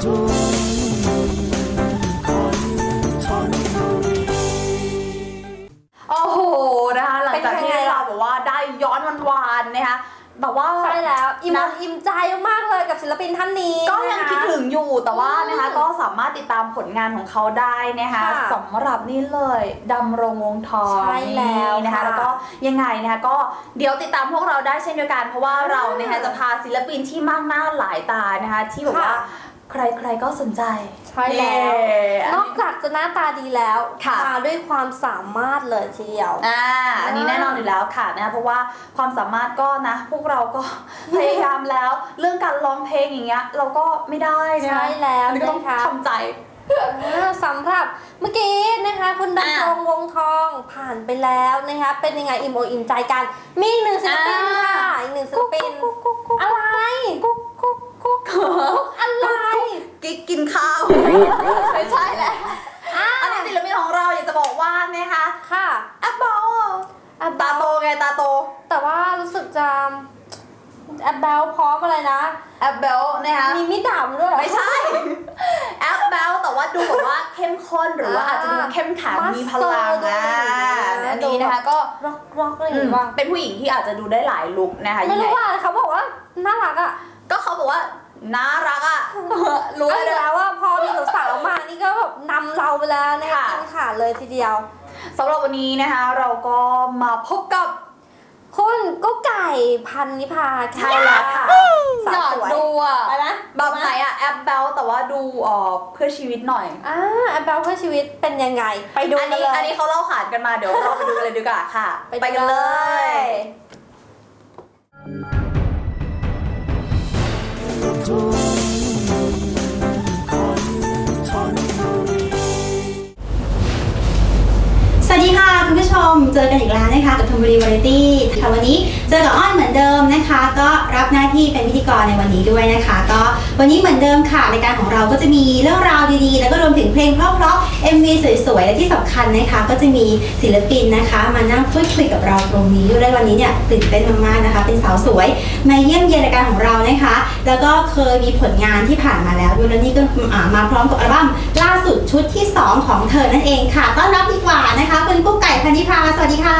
โแบบว่าใช่แล้วอิ่มนะอกอิ่มใจมากๆเลยกับศิลปินท่านนี้ก็ยังนะะคิดถึงอยู่แต่ว่านะคะอืมก็สามารถติดตามผลงานของเขาได้นะคะค่ะสำหรับนี่เลยดำรงวงทองใช่แล้วนี่นะคะค่ะแล้วก็ยังไงนะคะก็เดี๋ยวติดตามพวกเราได้เช่นเดียวกัน เพราะว่าเรานะคะจะพาศิลปินที่มากหน้าหลายตานะคะที่แบบว่าค่ะ ใครๆก็สนใจ ใช่แล้ว เย้นอกจากจะหน้าตาดีแล้วค่ะ มาด้วยความสามารถเลยทีเดียว อ่าอันนี้แน่นอนอยู่แล้วค่ะนะเพราะว่าความสามารถก็นะ พวกเราก็ พยายามแล้ว เรื่องการร้องเพลงอย่างเงี้ยเราก็ไม่ได้นะใช่แล้วอันนี้ก็ต้องนะคะ ทำใจ อ่าสำหรับเมื่อกี้นะคะคุณดำรงวงทองผ่านไปแล้วนะคะเป็นยังไงอิ่มอกอิ่มใจกัน มีอีกหนึ่งศิลปินค่ะอ่าอีกหนึ่งศิลปินอะไรกุ๊ก กุ๊กกุ๊กอะไรกิ๊กกินข้าวไม่ใช่แหละอันนี้ศิลปินของเราอยากจะบอกว่านะคะค่ะแอปเปิลแอปตาโตไงตาโต แต่ว่ารู้สึกจะแอปเบลพร้อมอะไรนะแอปเปิลนะคะมีมิดดาบด้วยเหรอไม่ใช่แอปเปิลแต่ว่าดูแบบว่าเข้มข้นหรือว่าอ่าอาจจะดูเข้มแข็งมัสมีพลังโซดูอะดีนะอันนี้นะคะก็ร็อกร็อกอะไรอย่างอืมเงี้ยบ้างเป็นผู้หญิงที่อาจจะดูได้หลายลุคนะคะไม่ยังไงรู้ว่าเขาบอกว่าน่ารักอะก็เขาบอกว่า น่ารักอะรู้ก็เลยแล้วว่าพอมีสาวๆมานี่ก็แบบนำเราไปแล้วนะคะค่ะกินขาดเลยทีเดียว สำหรับวันนี้นะคะ เราก็มาพบกับคุณกุ๊กไก่พันนิพาใช่แล้วค่ะสาวสวยดูอะไปนะแบบไหนอะแอปเบลแต่ว่าดูเอ่อเพื่อชีวิตหน่อย อ่าแอปเปิลเพื่อชีวิตเป็นยังไง ไปดูอันกันนี้เลยอันนี้เขาเล่าขานกันมาเดี๋ยวเราไปดูกันเลยดีกว่าค่ะ ไปดูกันเลยส วัสดีค่ะคุณผู้ชมเจอกันอีกแล้วนะคะกับธนบุรีวาไรตี้ค่ะวันนี้เจอกับอ้อนเหมือนเดิมนะคะ ก็รับหน้าที่เป็นพิธีกรในวันนี้ด้วยนะคะ ก็วันนี้เหมือนเดิมค่ะรายการของเราก็จะมีเรื่องราวดีๆ แล้วก็รวมถึงเพลงเพราะๆ MV สวยๆและที่สำคัญนะคะ ก็จะมีศิลปินนะคะ มานั่งพูดคุยกับเราตรงนี้ด้วยวันนี้เนี่ยตื่นเต้นมากๆนะคะ เป็นสาวสวยมาเยี่ยมเยียนรายการของเรานะคะ แล้วก็เคยมีผลงานที่ผ่านมาแล้วด้วยและนี่ก็มาพร้อมกับอัลบั้มล่าสุดชุดที่ 2 ของเธอนั่นเองค่ะต้อนรับดีกว่านะคะคุณกุ๊กไก่พันธิพาสวัสดีค่ะ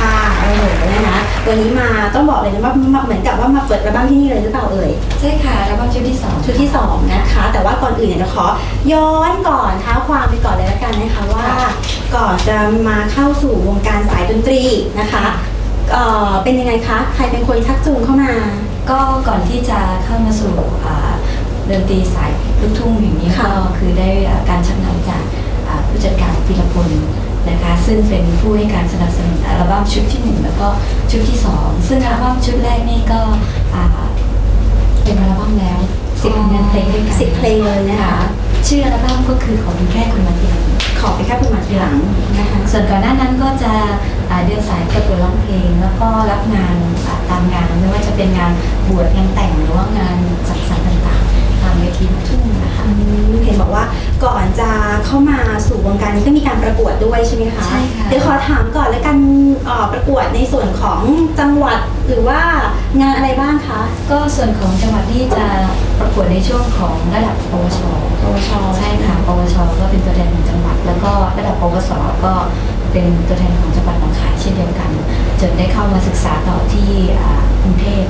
ค่ะโอ้โหนะคะวันนี้มาต้องบอกเลยนะว่ามาเหมือนกับว่ามาเปิดอัลบั้มที่นี่เลยหรือเปล่าเอ่ย ใช่ค่ะแล้วก็ชุดที่สองชุดที่2นะคะ แต่ว่าก่อนอื่นเนี่ยเราขอย้อนก่อนเท้าความไปก่อนเลยละกันนะคะว่าก่อนจะมาเข้าสู่วงการสายดนตรีนะคะเอ่อเป็นยังไงคะ ใครเป็นคนชักจูงเข้ามา ก็ก่อนที่จะเข้ามาสู่อ่าดนตรีสายลูกทุ่งอย่างนี้ค่ะก็คือได้การชักนำจากอ่าผู้จัดการ ธีรพลนะคะซึ่งเป็นผู้ให้การสนับสนุนอัลบั้มชุดที่หนึ่งแล้วก็ชุดที่สองซึ่งอัลบั้มชุดแรกนี่ก็อ่าเป็นอัลบั้มแล้วสิบผลงานเพลงด้วยกันสิบเพลงเลยนะคะชื่ออัลบั้มก็คือขอเป็นแค่คนมาทีหลังขอไปแค่เป็นหมัดทีหลังนะคะส่วนก่อนหน้านั้นก็จะอ่าเดินสายประกวดร้องเพลง แล้วก็รับงานอ่าตามงานไม่ว่าจะเป็นงานบวชงานแต่งหรือว่างานสังสรรค์ต่างๆตาม เวทีลูกทุ่งนะคะอืมเห็นบอกว่าก่อนจะเข้ามาสู่วงการนี้ก็มีการประกวดด้วยใช่ไหมคะใช่ค่ะเดี๋ยวขอถามก่อนแล้วกันเอ่อประกวดในส่วนของจังหวัดหรือว่างานอะไรบ้างคะ ก็ส่วนของจังหวัดที่จะประกวดในช่วงของระดับปวช ปวช ใช่ค่ะ ปวช ก็เป็นตัวแทนของจังหวัด แล้วก็ระดับปวส ก็เป็นตัวแทนของจังหวัดหนองคายเช่นเดียวกัน จนได้เข้ามาศึกษาต่อที่อ่ากรุงเทพ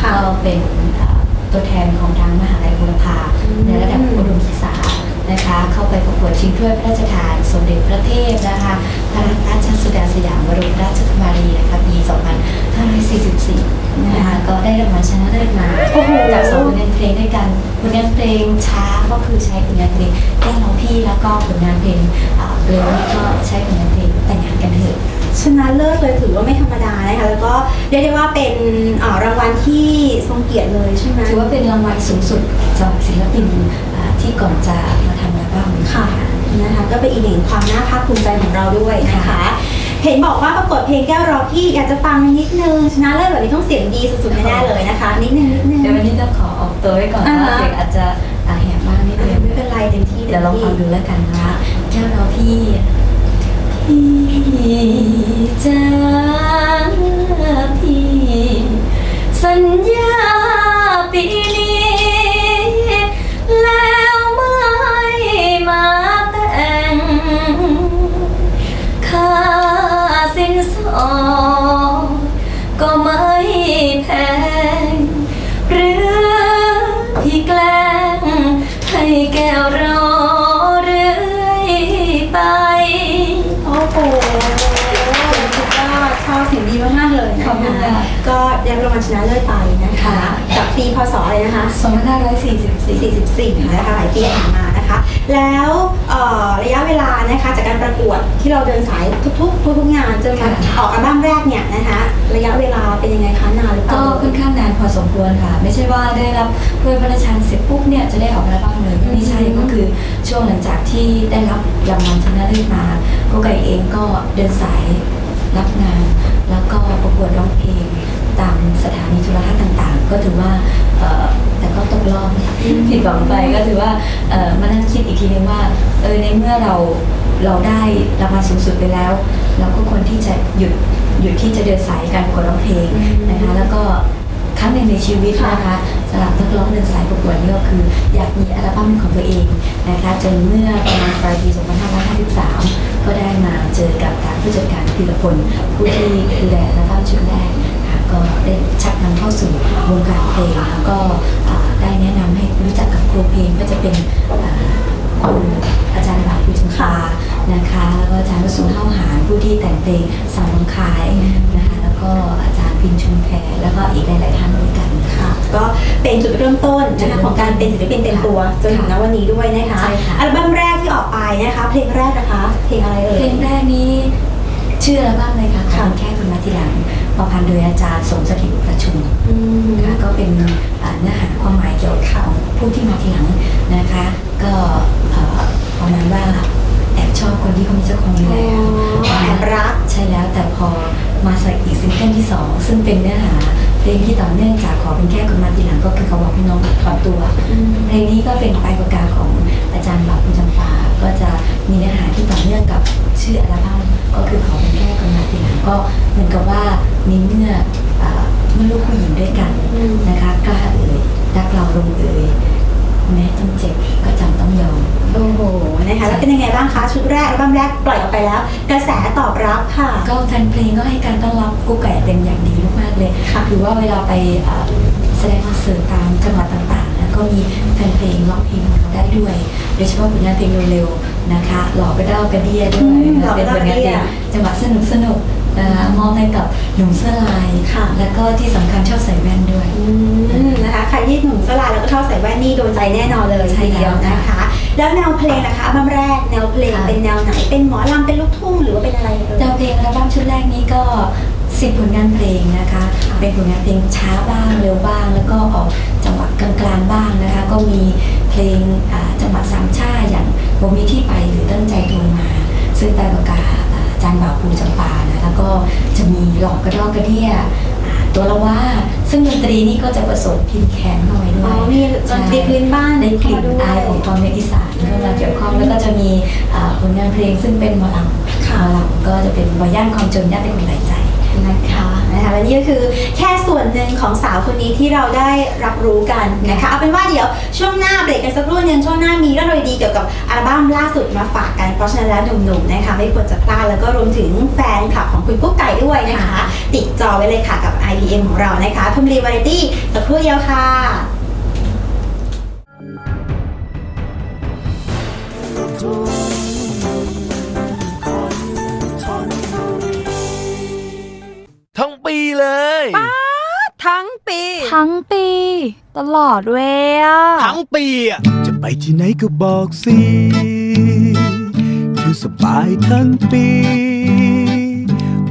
ค่ะ ก็เป็นอ่า ตัวแทนของทางมหาลัยบุรพาในระดับอุดมศึกษา นะคะ เข้าไปประกวดชิงถ้วยพระราชทาน สมเด็จพระเทพนะคะพระราชสุดาสยามบรมราชกุมารีนะคะปี 2544 นะคะก็ได้รางวัลชนะเลิศมาโอ้โหจากสองผลงานเพลงด้วยกันผลงานเพลงช้าก็คือใช้ผลงานเพลงแก้เราพี่แล้วก็ผลงานเพลงอ่าเร็วนี่ก็ใช้ผลงานเพลงแต่งงานกันเถอะชนะเลิศเลยถือว่าไม่ธรรมดานะคะแล้วก็เรียกได้ว่าเป็นเอ่อรางวัลที่ทรงเกียรติเลยใช่ไหมถือว่าเป็นรางวัลสูงสุดสำหรับศิลปินอ่า ที่ก่อนจะมาทำอัลบั้มค่ะนะคะก็เป็นอีกหนึ่งความน่าภาคภูมิใจของเราด้วยนะคะเห็นบอกว่าประกวดเพลงแก้วเราพี่อยากจะฟังนิดนึงชนะเลิศแบบนี้ต้องเสียงดีสุดๆแน่ๆเลยนะคะ นิดนึงนิดนึงเดี๋ยววันนี้จะขอออกตัวไว้ก่อนอ่าฮะว่าเสียงอาจจะอ่าแหบมากนิดเอนึองไม่เป็นไรเต็มที่เดี๋ยวลองฟังดูต็มที่แล้วกันนะคะแก้วเราพี่พี่จ้าพี่สัญญาปีนี้ ก็ได้รางวัลชนะเลิศไปนะคะค่ะกับปีพศอะไรนะคะ2544 44นะคะหลายปีผ่านมานะคะ แล้วเอ่อระยะเวลานะคะจากการประกวดที่เราเดินสายทุกๆทุกๆงานจนมาค่ะออกอัลบั้มแรกเนี่ยนะคะระยะเวลาเป็นยังไงคะนานหรือเปก็ล่าค่อนข้างนานพอสมควรค่ะ ไม่ใช่ว่าได้รับถ้วยพระราชทานเสร็จปุ๊บเนี่ยจะได้ออกอัลบั้มเลยไม่ใช่ก็คือช่วงหลังจากที่ได้รับรางวัลชนะเลิศมากุ๊กไก่เองก็เดินสายรับงาน แล้วก็ประกวดร้องเพลง ตามสถานีโทรทัศน์ต่างๆ ก็ถือว่าเอ่อแต่ก็ตกรอบผิดหวังไปก็ถือว่าเอ่อมานั่งคิดอีกทีนึงว่าเออในเมื่อเราเราได้รางวัลสูงสุดไปแล้ว เราก็ควรที่จะหยุดหยุดที่จะเดินสายการประกวดร้องเพลงนะคะแล้วก็ครั้งหนึ่งในชีวิตนะคะสำหรับนักร้องเดินสายประกวดนี่ก็คือ อยากมีอัลบั้มของตัวเองนะคะจนเมื่อประมาณปลายปี 2553 ก็ได้มาเจอกับทางผู้จัดการพิรพลผู้ที่ดูแลอัลบั้มชุดแรกค่ะ ก็ได้ชักนำเข้าสู่วงการเพลงแล้วก็อ่าได้แนะนำให้รู้จักกับครูเพลงก็จะเป็นอ่าคุณอาจารย์บาภูจังคานะคะแล้วก็อาจารย์วสุนเท่าหารผู้ที่แต่งเพลงสาวน้องคายนะคะแล้วก็อาจารย์พินชุมแพรแล้วก็อีกหลาย ๆ ท่านด้วยกันค่ะค่ะก็เป็นจุดเริ่มต้นนะคะของการเป็นศิลปินเต็มตัวจนถึงณวันนี้ด้วยนะคะใช่ค่ะอัลบั้มแรกที่ออกไปนะคะ เพลงแรกนะคะ เพลงอะไรเอ่เพลยงแรกนี้ชื่ออัลบั้มเลยค่ะขค่ะองแค่คุณมาทีหลัง ประพันธ์โดยอาจารย์สมสถิตอุปประชุมอืมค่ะก็เป็นอ่าเนื้อหาความหมายเกี่ยวกับของผู้ที่มาทีหลังนะคะ ก็เอ่อประมาณว่าแอบชอบคนที่เขามีเจ้าของอยู่แล้วอ๋อแอบรักใช่แล้วแต่พอมาใส่อีกซิงเกิลที่สองซึ่งเป็นเนื้อหาเพลงที่ต่อเนื่องจากขอเป็นแค่คนมาทีหลังก็คือเขาบอกพี่น้องถอนตัวเพลงนี้ก็เป็นปลายปากกาของอาจารย์บาปุจำปาก็จะมีเนื้อหาที่ต่อเนื่องกับชื่ออัลบั้ม ก็คือขอเป็นแค่คนมาทีหลังก็เหมือนกับว่ามีเมื่ออ่าเมื่อลูกผู้หญิงด้วยกันอืมนะคะกล้าเอ่ยรักเราลงเอ่ยแม้ต้องเจ็บก็จำต้องยอมโอ้โหนะคะแล้วเป็นยังไงบ้างคะชุดแรกอัลบั้มแรกปล่อยออกไปแล้ว กระแสตอบรับค่ะ ก็แฟนเพลงก็ให้การต้อนรับกุ๊กไก่เป็นอย่างดีมากๆเลยค่ะถือว่าเวลาไปเอ่อแสดงคอนเสิร์ตตามจังหวัดต่างๆนะก็มีแฟนเพลงร้องเพลงของเราได้ด้วย โดยเฉพาะผลงานเพลงเร็วๆ นะคะ หล่อไปเด้ากระเดียด้วยอืมนะหล่อไปเป็นผเด้าลงานเพลกระเดี้งยจังหวะสนุกสนุกๆนะคะมอบให้กับหนุ่มเสื้อลายค่ะ แล้วก็ที่สำคัญชอบใส่แว่นด้วย อืมนะคะใครที่หนุ่มสลาแล้วก็ชอบใส่แว่นนี่โดนใจแน่นอนเลยใช่ทีเดียวแล้วนะคะ แล้วแนวเพลงนะคะอัลบั้มแรกแนวเพลงค่ะ เป็นแนวไหนเป็นหมอลำเป็นลูกทุ่งหรือว่าเป็นอะไรเอ่ยแนวเพลงอัลบั้มชุดแรกนี้ก็สิบผลงานเพลงนะคะ เป็นผลงานเพลงช้าบ้างเร็วบ้าง แล้วก็ออกจังหวะกลางๆบ้างนะคะ ก็มี เพลงอ่าจังหวะสามชาอย่างบ่มีที่ไปหรือตั้งใจโทรมา ซึ่งแต่ประกาอ่าอาจารย์บ่าวภูจำปานะแล้วก็จะมีหลอกกระดอกกระเดียอ่าตัวละว่า ซึ่งดนตรีนี่ก็จะผสมพินแคนเข้าไปด้อ๋วอยมีดนตรีพื้นบ้านได้กลิ่นเข้ามาด้วยอายของความเป็นอีสานเข้ามาเกี่ยวข้องแล้วก็จะมีอ่าผลงานเพลงซึ่งเป็นหมอลำค่ะหมอลำก็จะเป็นบอย่านความจนย่านเป็นคนหลายใจนะคะ นะคะและนี่ก็คือแค่ส่วนหนึ่งของสาวคนนี้ที่เราได้รับรู้กันนะคะเอาเป็นว่าเดี๋ยวช่วงหน้าเบรกกันสักครู่หนึงช่วงหน้ามีเรื่องราวดีเกี่ยวกับอัลบั้มล่าสุดมาฝากกันเพราะฉะนั้นแล้วหนุ่มๆนะคะไม่ควรจะพลาดแล้วก็รวมถึงแฟนคลับของคุณกุ๊กไก่ด้วยนะคะ ติดจอไว้เลยค่ะกับ IPM ของเรานะคะทุมรีวาไรตี้สักครู่เดียวค่ะ ทั้งปีเลยทั้งปี ทั้งปี ตลอดเวยอะทั้งปีอะจะไปที่ไหนก็บอกสิคือสบายทั้งปี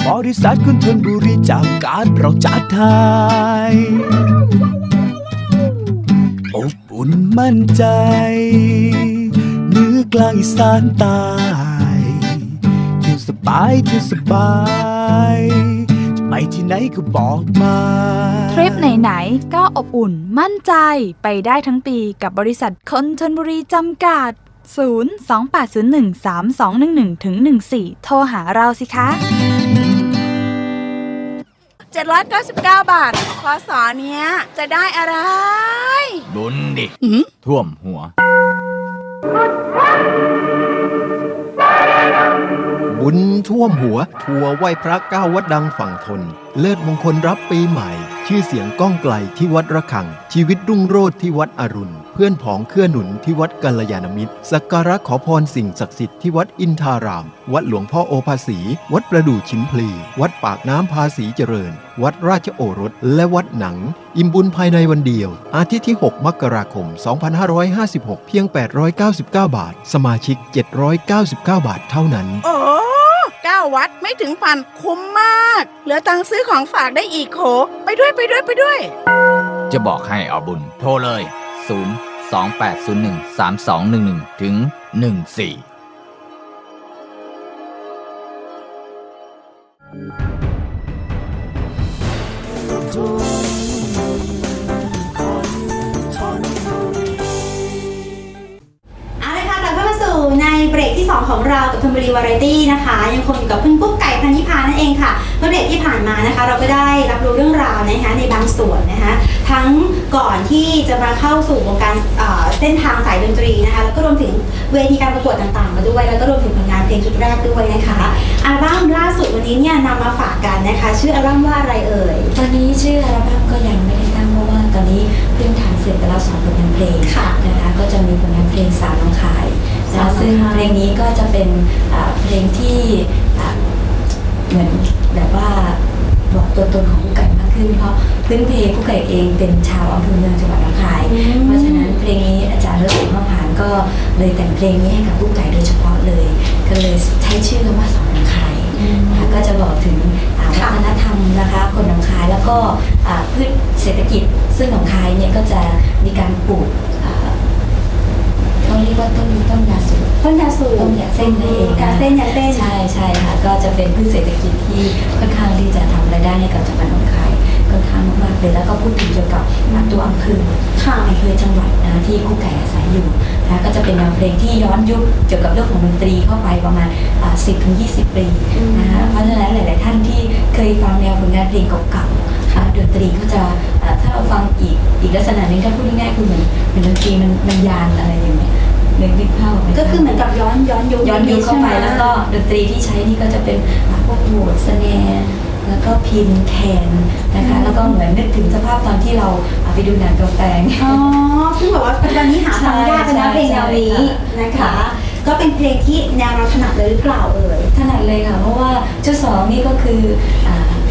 บริษัทคุณทนบุรีจากการเราจัดไทยอบอุ่นมั่นใจเหนือกลางอีสานใตายเที่ยวสบายเที่ยวสบายจะ ไปที่ไหนก็บอกมา ทริปไหนๆ ก็อบอุ่นมั่นใจไปได้ทั้งปีกับบริษัทคนชนบุรีจำกัด 028013211ถึง14 โทรหาเราสิคะ 799 บาทพอสอเนี้ย จะได้อะไร บุญดิหืมท่วมหัว บุญท่วมหัว ทัวร์ไหว้พระเก้าวัดดังฝั่งทน เลิศมงคลรับปีใหม่ ชื่อเสียงก้องไกลที่วัดระฆัง ชีวิตรุ่งโรจน์ที่วัดอรุณ เพื่อนผองเคลื่อหนุนที่วัดกัลยาณมิตร สักการะขอพรสิ่งศักดิ์สิทธิ์ที่วัดอินทาราม วัดหลวงพ่อโอภาสี วัดประดู่ชิมพลี วัดปากน้ำภาษีเจริญ วัดราชโอรส และวัดหนัง อิ่มบุญภายในวันเดียว อาทิตย์ที่ 6 มกราคม 2556 เพียง 899 บาท สมาชิก 799 บาทเท่านั้นโอ้เก้าวัดไม่ถึงพันคุ้มมาก เหลือตังค์ซื้อของฝากได้อีกโข ไปด้วยไปด้วยไปด้วย จะบอกให้เอาบุญ โทรเลย 0 2 8 0 1 3 2 1 1 ถึง 14 รากับธนบุรีวาไรตี้นะคะ ยังคงอยู่กับคุณกุ๊กไก่พันธิพานั่นเองค่ะเมื่อเบรกที่ผ่านมานะคะ เราก็ได้รับรู้เรื่องราวนะคะในบางส่วนนะคะ ทั้งก่อนที่จะมาเข้าสู่วงการเอ่อเส้นทางสายดนตรีนะคะ แล้วก็รวมถึงเวทีการประกวดต่างๆ มาด้วย แล้วก็รวมถึงผลงานเพลงชุดแรกด้วยนะคะอัลบั้มล่าสุดวันนี้เนี่ยนำมาฝากกันนะคะ ชื่ออัลบั้มว่าอะไรเอ่ยตอนนี้ชื่ออัลบั้มก็ยังไม่ได้ตั้งเพราะว่าตอนนี้เพิ่งถ่ายเสร็จไปแล้วสองผลงานเพลงค่ะนะคะก็จะมีผลงานเพลงสาวน้องขายสาว น้องขายนะซึ่งเพลงนี้ก็จะเป็นอ่าเพลงที่อ่าเหมือนแบบว่าบอกตัวตนของผู้ไก่มากขึ้น เพราะพื้นเพผู้ไก่เองเป็นชาวอำเภอเมืองจังหวัดหนองคาย เพราะฉะนั้นเพลงนี้อาจารย์เลิศสิงห์ผ่านก็เลยแต่งเพลงนี้ให้กับผู้ไก่โดยเฉพาะเลย ก็เลยใช้ชื่อว่าสาวน้องขายนะคะก็จะบอกถึงอ่าวัฒนธรรมนะคะคนหนองคายแล้วก็อ่าพืชเศรษฐกิจซึ่งหนองคายเนี่ยก็จะมีการปลูกอ่า ต้องเรียกว่าต้นต้นยาสูบต้นยาสูบต้นยาเส้นนั่นเองยานะเส้นยาเส้นใช่ใช่ค่ะก็จะเป็นพืชเศรษฐกิจที่ค่อนข้างที่จะทำรายได้ให้กับจังหวัดหนองคายค่อนข้างมากๆเลยแล้วก็พูดถึงเกี่ยวกับอ่าตัวอำเภอค่ะอำเภอจังหวัดนะที่คู่ไก่อาศัยอยู่นะก็จะเป็นแนวเพลงที่ย้อนยุคเกี่ยวกับเรื่องของดนตรีเข้าไปประมาณอ่า10ถึง20 ปีนะคะเพราะฉะนั้นหลาย ๆ ท่านที่เคยฟังแนวผลงานเพลงเก่าๆอ่าดนตรีก็จะอ่าถ้าเราฟังอีกอีกลักษณะหนึงถ้าพูดง่ายๆคือเหมือนเหมือนดนตรีมันมันยานอะไรอย่างเงี้ย นึกนึกภาพออกไหมะก็คือเหมือนกับย้อนย้อนยุคย้อนยุคเข้าไปแล้วก็ดนตรีที่ใช้นี่ก็จะเป็นพวกโหมดสแนร์แล้วก็พินแคนนะคะแล้วก็เหมือนนึกถึงสภาพตอนที่เราไปดูหนังกลาแปลงอ๋อซึ่งแบบว่าปัจจุบันนี้หาฟังยากเป็นะเพลงแนวนี้นะคะก็เป็นเพลงที่แนวเราถนัดเลยหรือเปล่าเอ่ยถนัดเลยค่ะเพราะว่าชุดสองนี่ก็คือ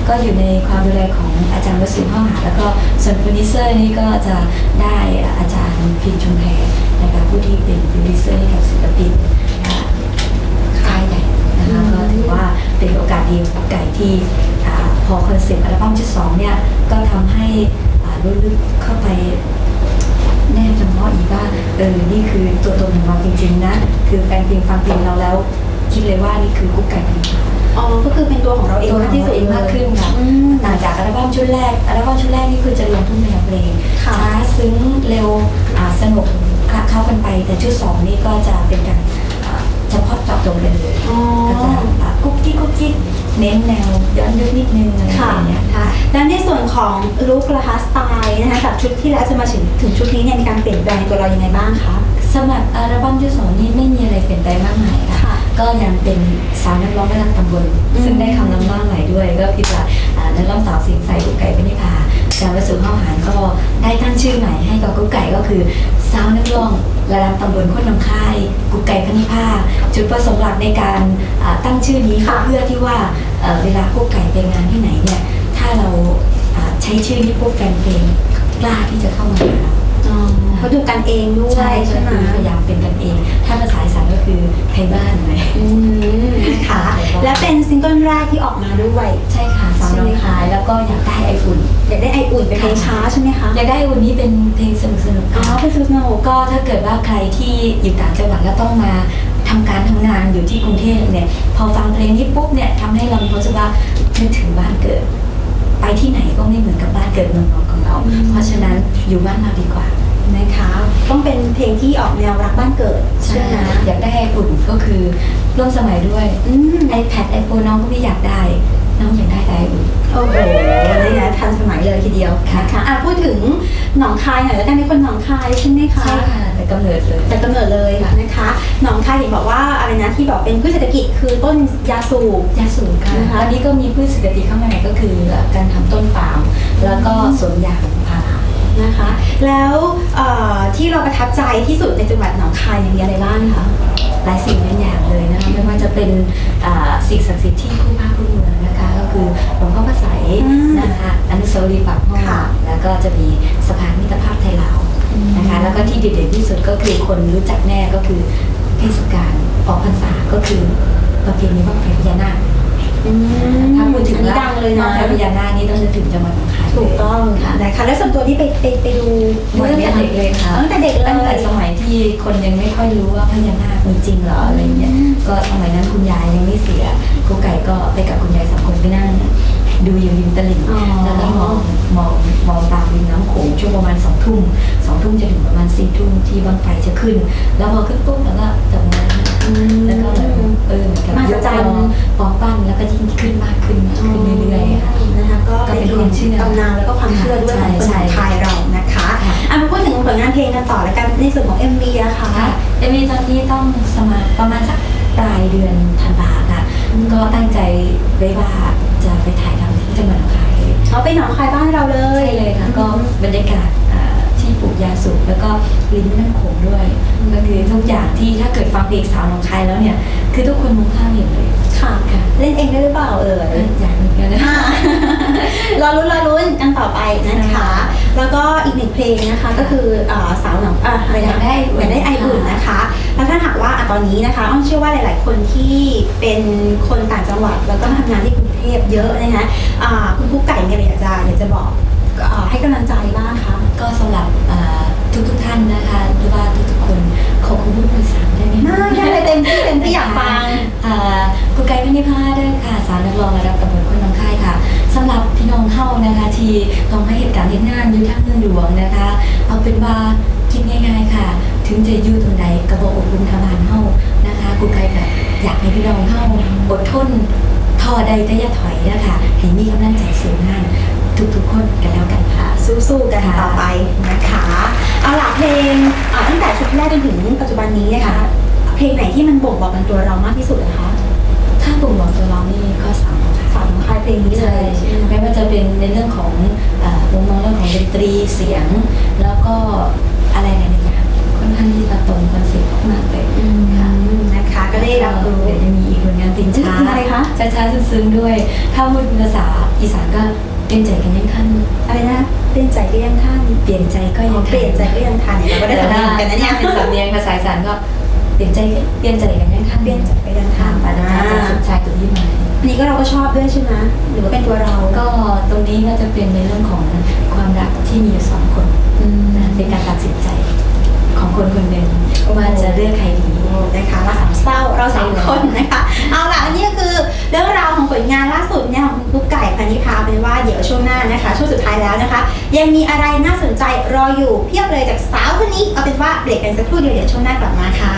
ก็อยู่ในความดูแลของอาจารย์วสินห้องหา แล้วก็ส่วนโปรดิวเซอร์นี่ก็จะได้อาจารย์พินชุมแพรนะคะผู้ที่เป็นโปรดิวเซอร์ให้กับศิลปินค่ายใหญ่นะคะก็ถือว่าเป็นโอกาสดีของไก่ที่พอคอนเซ็ปต์อัลบั้มชุดสองเนี่ยก็ทำให้ลึกๆเข้าไปแน่จำเพาะอีกว่าเออนี่คือตัวตนของเราจริงๆนะ คือแฟนเพลงฟังเพลงเราแล้ว คิดเลยว่านี่คือกุ๊กไก่ผลิตภัณฑ์ อ๋อก็คือเป็นตัวของเราเองตัวมากที่ที่สุสุดดเองมากขึ้นค่ะอืมต่างจากอัลบั้มชุดแรกอัลบั้มชุดแรกนี่คือจะรวมทุกแนวเพลงค่ะช้าซึ้งเร็วอ่าสนุกคละเข้ากันไป แต่ชุดสองนี่ก็จะเป็นการอ่าเฉพาะเจาะจงเลยอ๋อก็จะอ่ากุ๊กกิ๊กกุ๊กกิ๊กเน้นแนวย้อนยุคนิดนึงอะไรอค่ะย่างเงี้ยค่ะแล้วในส่วนของลุคละคะสไตล์นะคะจากชุดที่แล้วจะมาถึงถึงชุดนี้เนี่ยมีการเปลี่ยนแปลงตัวเรายังไงบ้างคะ สำหรับอัลบั้มที่สองนี่ไม่มีอะไรเปลี่ยนแปลงมากมายค่ะค่ะ ก็ยังเป็นสาวนักร้องระดับตำบลอืมซึ่งได้คำนำหน้าใหม่ด้วย ก็คือว่าอ่านักร้องสาวเสิงใสกุ๊กไก่เป็นนิพาอาจารย์วสุห้องหารก็ได้ตั้งชื่อใหม่ให้กับกุ๊กไก่ก็คือสาวนักร้องระดับตำบลโคนหนองคาย กุ๊กไก่พนิพาจุดประสงค์หลักในการอ่าตั้งชื่อนี้ก็เพื่อที่ว่าเอ่อเวลากุ๊กไก่ไปงานที่ไหนเนี่ยถ้าเราอ่าใช้ชื่อนี้พวกแฟนเพลงกล้าที่จะเข้ามาหาเราอ๋อ เขาดูกันเองด้วยใช่ใช่ไหมคือพยายามเป็นกันเอง ถ้าภาษาอีสานก็คือไทยบ้านเลยอืมนะคะและเป็นซิงเกิลแรกที่ออกมาด้วยใช่ค่ะสาวน้องคายแล้วก็อยากได้ไออุ่นอยากได้ไออุ่นเป็นเพลงช้าใช่ไหมคะอยากได้ไออุ่นนี้เป็นเพลงสนุกสนุกๆอ๋อค่ะเป็นซูโนก็ถ้าเกิดว่าใครที่อยู่ต่างจังหวัดแล้วต้องมาทำการทำงานอยู่ที่กรุงเทพเนี่ยพอฟังเพลงนี้ปุ๊บเนี่ยทำให้เรามีความรู้สึกว่านึกถึงบ้านเกิด ไปที่ไหนก็ไม่เหมือนกับบ้านเกิดเมืองนอนของเรา เพราะฉะนั้นอยู่บ้านเราดีกว่า นะคะ ต้องเป็นเพลงที่ออกแนวรักบ้านเกิดใช่ใช่ไหมอยากได้ไออุ่นก็คือร่วมสมัยด้วยอืม iPad iPhone น้องก็ไม่อยากได้ น้องอยากได้อะไรอุ่นโอ้โหนะคะทันสมัยเลยทีเดียวนะคะอะพูดถึงหนองคายหน่อยแล้วกันเป็นคนหนองคายใช่ไหมคะใช่ค่ะแต่กำเนิดเลยแต่กำเนิดเลยนะคะหนองคายเห็นบอกว่าอะไรนะที่บอกเป็นพืชเศรษฐกิจคือต้นยาสูบยาสูบค่ะนะคะตอนนี้ก็มีพืชเศรษฐกิจข้างในก็คือการทำต้นปาล์มแล้วก็สวนยางพารา นะคะ แล้วเอ่อที่เราประทับใจที่สุดในจังหวัดหนองคายเนี่ยมีอะไรบ้างคะหลายสิ่งหลายอย่างเลยนะคะไม่ว่าจะเป็นอ่าสิ่งศักดิ์สิทธิ์ที่คู่ภาคคู่เมืองนะคะก็คือหลวงพ่อพระไสยอืมนะคะอนุสาวรีย์ปากห้องค่ะแล้วก็จะมีสะพานมิตรภาพไทยลาวนะคะแล้วก็ที่เด่นๆที่สุดก็คือคนรู้จักแน่ก็คือเทศกาลออกพรรษาก็คือประเพณีบ้างไฟพญานาค ถ้าพูดถึงอันนี้ดังเลยนะบ้างไฟพญานาคนี่ต้องนึกถึงจังหวัดหนองคายถูกต้องค่ะนะคะแล้วส่วนตัวที่ไปไปไปดูดูตั้งแต่เด็กเลยค่ะตั้งแต่เด็กเลยตั้งแต่สมัยที่คนยังไม่ค่อยรู้ว่าพญานาคมีจริงเหรออะไรเงี้ยก็สมัยนั้นคุณยายยังไม่เสียครูไก่ก็ไปกับคุณยายสองคนไปนั่งดูอยู่ริมตลิ่งอ๋อแล้วก็มองมองมองตามริมน้ำโขงช่วงประมาณสองทุ่มสองทุ่มจะถึงประมาณสี่ทุ่มที่บังไฟจะขึ้น แล้วพอขึ้นปุ๊บแล้วก็จับมือ แล้วก็เหมือนเออเหมือนกับมหัยศกจรรย์ล้อปอปั้นแล้วก็ยิ่งขึ้นมากขึ้นมากขึ้นเรื่อยๆค่ะนะคะก็ก็เป็นความเชื่อตำนานแล้วก็ความเชื่อด้วยของคนใช่ของไทยเรานะคะค่ะอะมาพูดถึงผลงานเพลงกันต่อแล้วกันในส่วนของ MV นะคะค่ะเอมีตอนนี้ต้องสมาประมาณสักปลายเดือนธันวาค่ะ ก็ตั้งใจไว้ว่าจะไปถ่ายทำที่จังหวัดหนองคายเขาไปหนองคายบ้านเราเลยใช่เลยค่ะก็บรรยากาศอ่า ที่ปลูกยาสูบแล้วก็ริมแม่น้ำโขงด้วยก็คือทุกอย่างที่ถ้าเกิดฟังเพลงสาวหนองคายแล้วเนี่ย คือทุกคนมองข้ามเห็นเลยค่ะค่ะ เล่นเองได้หรือเปล่าเอ่ยอยากเหมือนกันนะอะรอรุ้นรอรุ้นกันต่อไปนะคะ แล้วก็อีกหนึ่งเพลงนะคะก็คืออ่าสาวหนองอะอะไรอยากได้อยากได้ไออุ่นนะคะ แล้วถ้าหากว่าอะตอนนี้นะคะอ้อมเชื่อว่าหลาย ๆ คนที่เป็นคนต่างจังหวัดแล้วก็มาทำงานที่กรุงเทพเยอะนะคะอ่าคุณกุ๊กไก่มีอะไรอยากจะอยากจะบอกอ่า ให้กำลังใจบ้างคะก็สำหรับทุกทุกๆท่านนะคะหรือว่าทุกๆคนขอคุณพูดภาษาได้ไหมคะน่าได้เลยเต็มที่เต็มที่อยากฟัง อ่ากุไก่พินิพาเด้อค่ะสารนักร้องระดับตำบลคนหนองคายค่ะสำหรับพี่น้องเฮานะคะที่ต้องให้เหตุการณ์เหตุงานอยู่ทางเมืองหลวงนะคะ เอาเป็นว่าคิดง่ายๆค่ะ ถึงจะอยู่ตรงไหนกระบอกอบรมทางบ้านเฮานะคะกุไก่แบบอยากให้พี่น้องเฮาอดทนทอใดแต่อย่าถอยนะคะให้มีกำลังใจสู่งาน ทุกๆคนกันแล้วกันค่ะ สู้ๆกันต่อไปนะคะเอาล่ะเพลงอ่าตั้งแต่ชุดแรกจนถึงปัจจุบันนี้นะคะค่ะเพลงไหนที่มันบ่งบอกเป็นตัวเรามากที่สุดนะคะถ้าบ่งบอกตัวเรานี่ก็สามค่ะสามคลายเพลงนี้เลใช่ยใช่ไหมไม่ว่าจะเป็นในเรื่องของเอ่อมุมมองเรื่องของดนตรีเสียง แล้วก็อะไรหลายๆอย่างค่อนข้างที่จะตรงคอนเซ็ปต์มากๆเลยอืมนะคะก็ได้รับรู้เดี๋ยวจะมีอีกผลงานตินช้าอะไรคะช้าๆซึ้งๆด้วย ถ้าพูดเป็นภาษาอีสานก็ เปลี่ยนใจกันยังทันอะไรนะเปลี่ยนใจก็ยังท่านเปลี่ยนใจก็ยังทันเปลี่ยนใจก็ยังทันเนี่ยเราก็ได้สำเนียงกันนะเนี่ยเป็นสำเนียงภาษาอีสานก็เปลี่ยนใจก็เปลี่ยนใจกันยังทันเปลี่ยนใจก็ยังทันปานาจากสุดชายตัวที่มาอันนี้ก็เราก็ชอบด้วยใช่ไหมหรือว่าเป็นตัวเราก็ตรงนี้ก็จะเป็นในเรื่องของความรักที่มีอยู่สองคนนะเป็นการตัดสินใจ ของคนคนหนึ่งว่าจะเลือกใครดีนะคะเราสามเศร้าเราสามคนนะคะ เอาล่ะนนี้ก็คือเรื่องราวของผลงานล่าสุดเนี่ยของคุณกุ๊กไก่พันธิพาเป็นว่าเดี๋ยวช่วงหน้านะคะ ช่วงสุดท้ายแล้วนะคะ ยังมีอะไรน่าสนใจรออยู่เพียบเลยจากสาวคนนี้เอาเป็นว่าเบรกกันสักครู่เดียวเดี๋ยวช่วงหน้ากลับมาค่ะ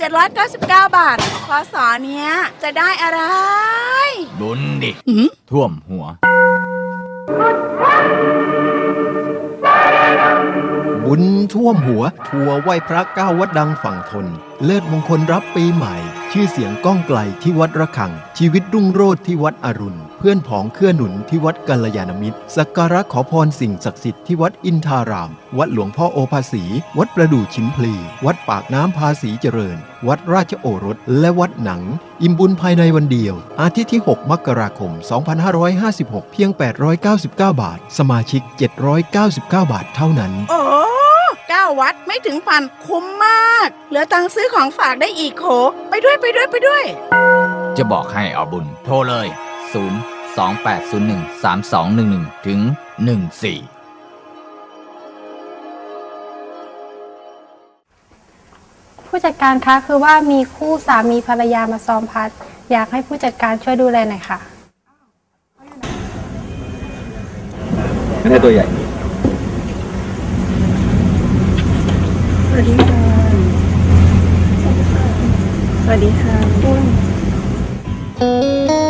799 บาทพอสอเนี้ย จะได้อะไร บุญดิ อืม ท่วมหัว บุญท่วมหัว ทัวร์ไหว้พระเก้าวัดดังฝั่งทน เลิศมงคลรับปีใหม่ ชื่อเสียงก้องไกลที่วัดระฆัง ชีวิตรุ่งโรจน์ที่วัดอรุณ เพื่อนผองเครือหนุนที่วัดกัลยาณมิตร สักการะขอพรสิ่งศักดิ์สิทธิ์ที่วัดอินทาราม วัดหลวงพ่อโอภาสี วัดประดู่ชิมพลี วัดปากน้ำภาษีเจริญ วัดราชโอรส และวัดหนัง อิ่มบุญภายในวันเดียว อาทิตย์ที่ 6 มกราคม 2556 เพียง 899 บาท สมาชิก 799 บาทเท่านั้นโอ้เก้าวัดไม่ถึงพันคุ้มมาก เหลือตังค์ซื้อของฝากได้อีกโข ไปด้วยไปด้วยไปด้วย จะบอกให้เอาบุญ โทรเลย 0 2 8 0 1 3 2 1 1ถึง14ผู้จัดการคะคือว่ามีคู่สามีภรรยามาซ้อมพัด อยากให้ผู้จัดการช่วยดูแลหน่อยค่ะไม่ได้ตัวใหญ่สวัสดีค่ะ สวัสดีค่ะ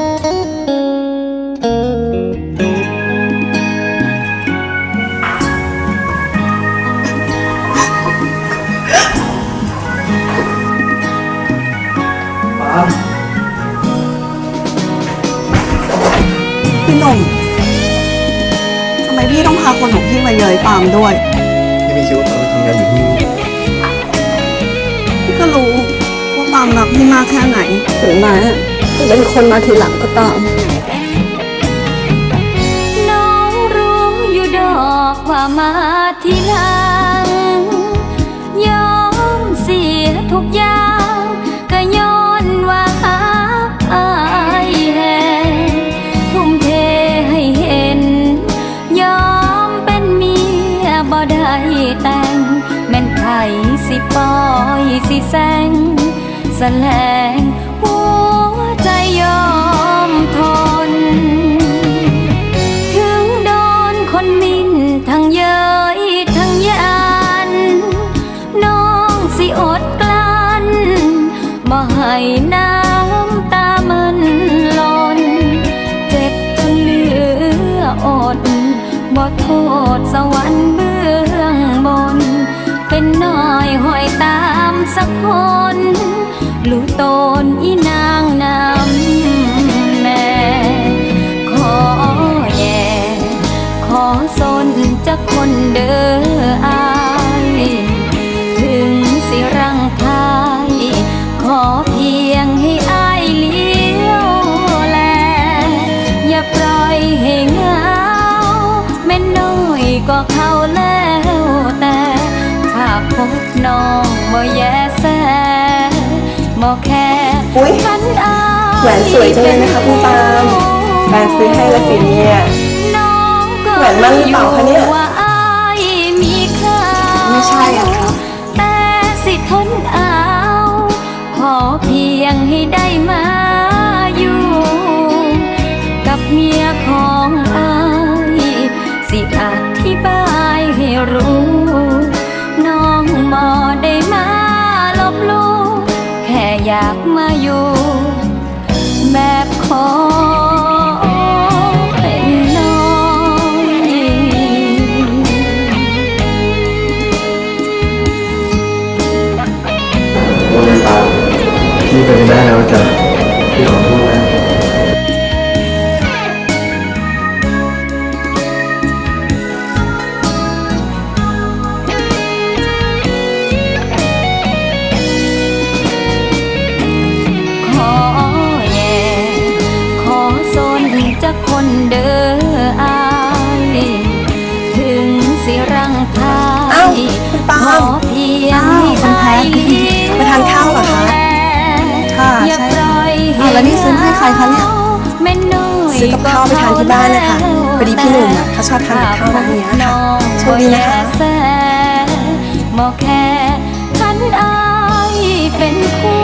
พี่หนุ่มทำไมพี่ต้องพาคนของพี่มาเย้ยปาล์มด้วยที่มีชีวิตเราทำงานอยู่ที่นี่พี่ก็รู้ว่าปาล์มรักพี่มากแค่ไหนถึงแม้จะเป็นคนมาทีหลังก็ตาม น้องรู้อยู่ดอกว่ามาทีหลัง แสลงหัวใจยอมทน ถึงโดนคนมินทั้งเย้ยทั้งยันน้องสิอดกลั้นบ่ให้น้ำตามันหล่นเจ็บจนเหลืออดบ่โทษสวรรค์เบื้องบน เป็นน้อยหอยตามสักคน ลูกตนอีนางนำแม่ ขอแย่ขอสนจะคนเด้ออาย ถึงสิรังทายขอเพียงให้อายเลี้ยวแล อย่าปล่อยให้เหงาแม่น้อยก็เข้าแล้วแต่ถ้าพบน้องบ่แย่ แสบ่แค่อุ๊ยพันอายแหวนสวยจังเลยนะคะคุณปาล์มแฟนซื้อให้ละสิเนี่ยน้องก็แหวนมั่นหรือเปล่าคะเนี่ยว่าอายมีค่าไม่ใช่อะครับแต่สิทนเอาขอเพียงให้ได้มาอยู่ กับเมียของอายสิอธิบายให้รู้ น้องบ่ได้มาลบลู่แค่ อยากมาอยู่แบบขอเป็นน้อยโรงเรียนปาล์มพี่ไปไม่ได้แล้วจ้ะพี่ขอ บข้าวไปทานที่บ้านนะคะพอดีพี่หนุ่มอะเขาชอบทานกับข้าวแบบนี้ค่ะโชคดีนะคะแสบอแค่ทันอายเป็นคู่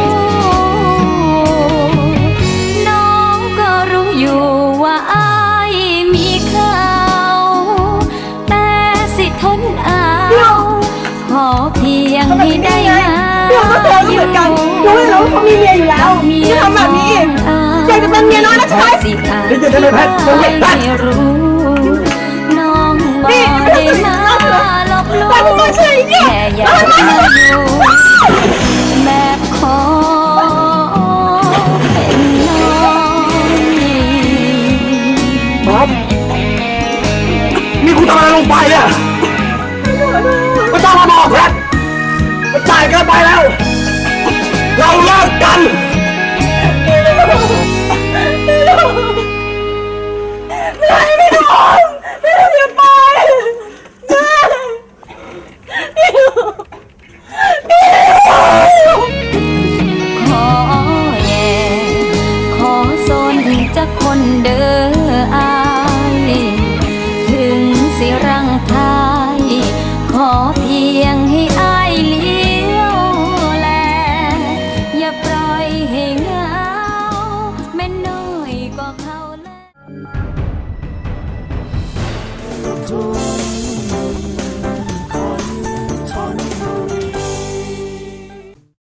อนกันรู้อยู่แล้วว่าเขามีเมียอยู่แล้วอย่าทำแบบนี้อีกอยากจะเป็นเมียน้อยนะใช่ไหมสิอาเดี๋ยวจะได้แพทย์ให้รู้น้องบ่ได้มาลบลู่แต่ทำไมใช่เนี่ยแค่อยากมาอยู่แบบขอเป็นน้อยบ๊อบนี่คุณทำอะไรลงไปเนี่ยไม่ต้องมาบอกแล้วมันจ่ายเกินไปแล้ว เราเลิกกัน